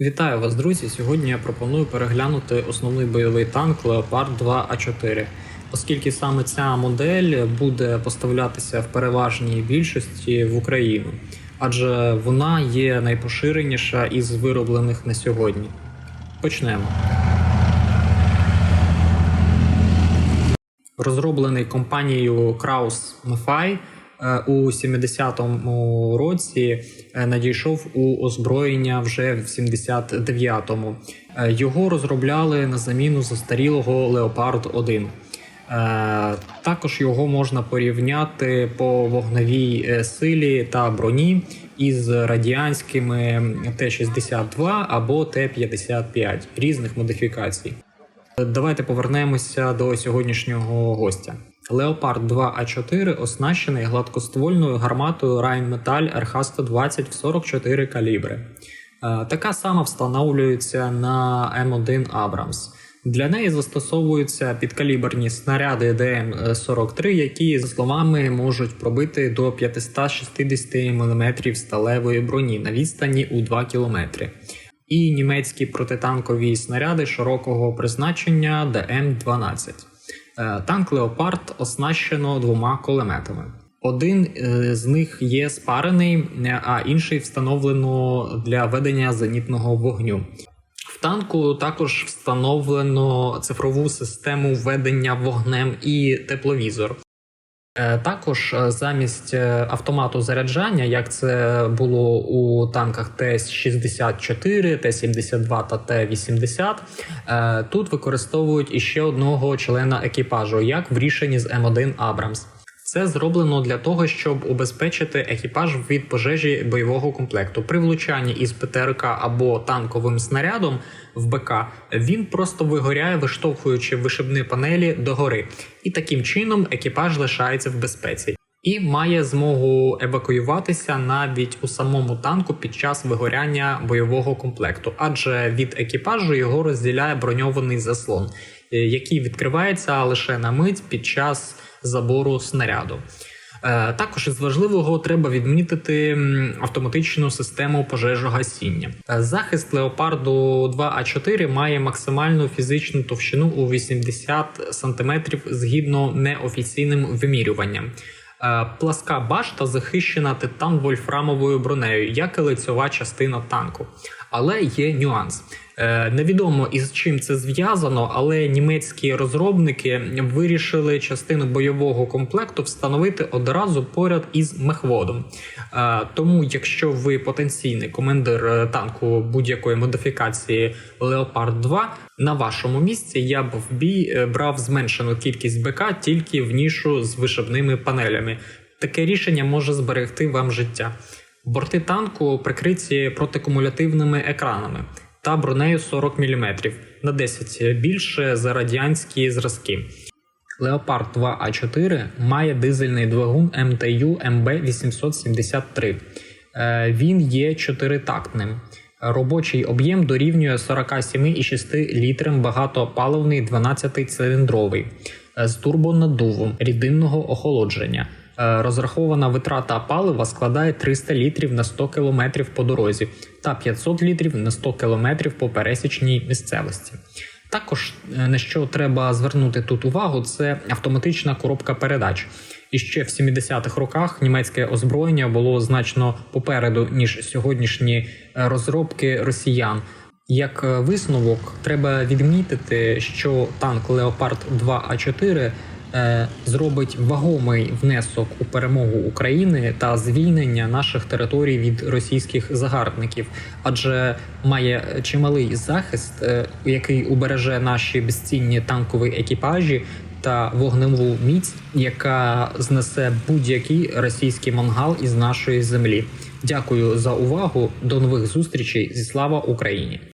Вітаю вас, друзі! Сьогодні я пропоную переглянути основний бойовий танк Leopard 2 А4, оскільки саме ця модель буде поставлятися в переважній більшості в Україну, адже вона є найпоширеніша із вироблених на сьогодні. Почнемо. Розроблений компанією Kraus Maffei у 70-му році е, надійшов у озброєння вже в 79-му. Е, Його розробляли на заміну застарілого Leopard 1. Е, Також його можна порівняти по вогневій е, силі та броні із радянськими Т-62 або Т-55 різних модифікацій. Давайте повернемося до сьогоднішнього гостя. Leopard 2 А4 оснащений гладкоствольною гарматою Rheinmetall RH-120 в 44 калібри. Е, Така сама встановлюється на М1 Abrams. Для неї застосовуються підкаліберні снаряди ДМ-43, які, за словами, можуть пробити до 560 мм сталевої броні на відстані у 2 км і німецькі протитанкові снаряди широкого призначення ДМ-12. Е, Танк Леопард оснащено двома кулеметами. Один е, з них є спарений, а інший встановлено для ведення зенітного вогню. В танку також встановлено цифрову систему ведення вогнем і тепловізор. Е, Також е, замість е, автомату заряджання, як це було у танках Т-64, Т-72 та Т-80, е, тут використовують іще одного члена екіпажу, як в рішенні з М1 Абрамс. Це зроблено для того, щоб убезпечити екіпаж від пожежі бойового комплекту. При влучанні із ПТРК або танковим снарядом в БК він просто вигоряє, виштовхуючи вишибні панелі догори, і таким чином екіпаж лишається в безпеці. І має змогу евакуюватися навіть у самому танку під час вигоряння бойового комплекту, адже від екіпажу його розділяє броньований заслон, який відкривається лише на мить під час забору снаряду. Е, Також із важливого треба відмітити автоматичну систему пожежогасіння. Е, Захист леопарду 2А4 має максимальну фізичну товщину у 80 см згідно неофіційним вимірюванням. Е, Пласка башта захищена титан вольфрамовою бронею, як і лицьова частина танку. Але є нюанс. Е, Невідомо із чим це зв'язано, але німецькі розробники вирішили частину бойового комплекту встановити одразу поряд із мехводом. Е, Тому, якщо ви потенційний командир е, танку будь-якої модифікації Leopard 2, на вашому місці я б в бій брав зменшену кількість БК тільки в нішу з вишибними панелями. Таке рішення може зберегти вам життя. Борти танку прикриті протикумулятивними екранами та бронею 40 мм на 10 більше за радянські зразки. Leopard 2А4 має дизельний двигун МТУ МБ873. Е, Він є чотиритактним. Робочий об'єм дорівнює 47,6 літрам багатопаливний 12-циліндровий е, з турбонаддувом рідинного охолодження. Е, Розрахована витрата палива складає 300 літрів на 100 км по дорозі та 500 літрів на 100 км по пересічній місцевості. Також е, на що треба звернути тут увагу, це автоматична коробка передач. І ще в 70-х роках німецьке озброєння було значно попереду ніж сьогоднішні е, розробки росіян. Як висновок, треба відмітити, що танк Leopard 2 А4 е, зробить вагомий внесок у перемогу України та звільнення наших територій від російських загарбників, адже має чималий захист, е, який убереже наші безцінні танкові екіпажі та вогневу міць, яка знесе будь-який російський мангал із нашої землі. Дякую за увагу. До нових зустрічей зі слава Україні!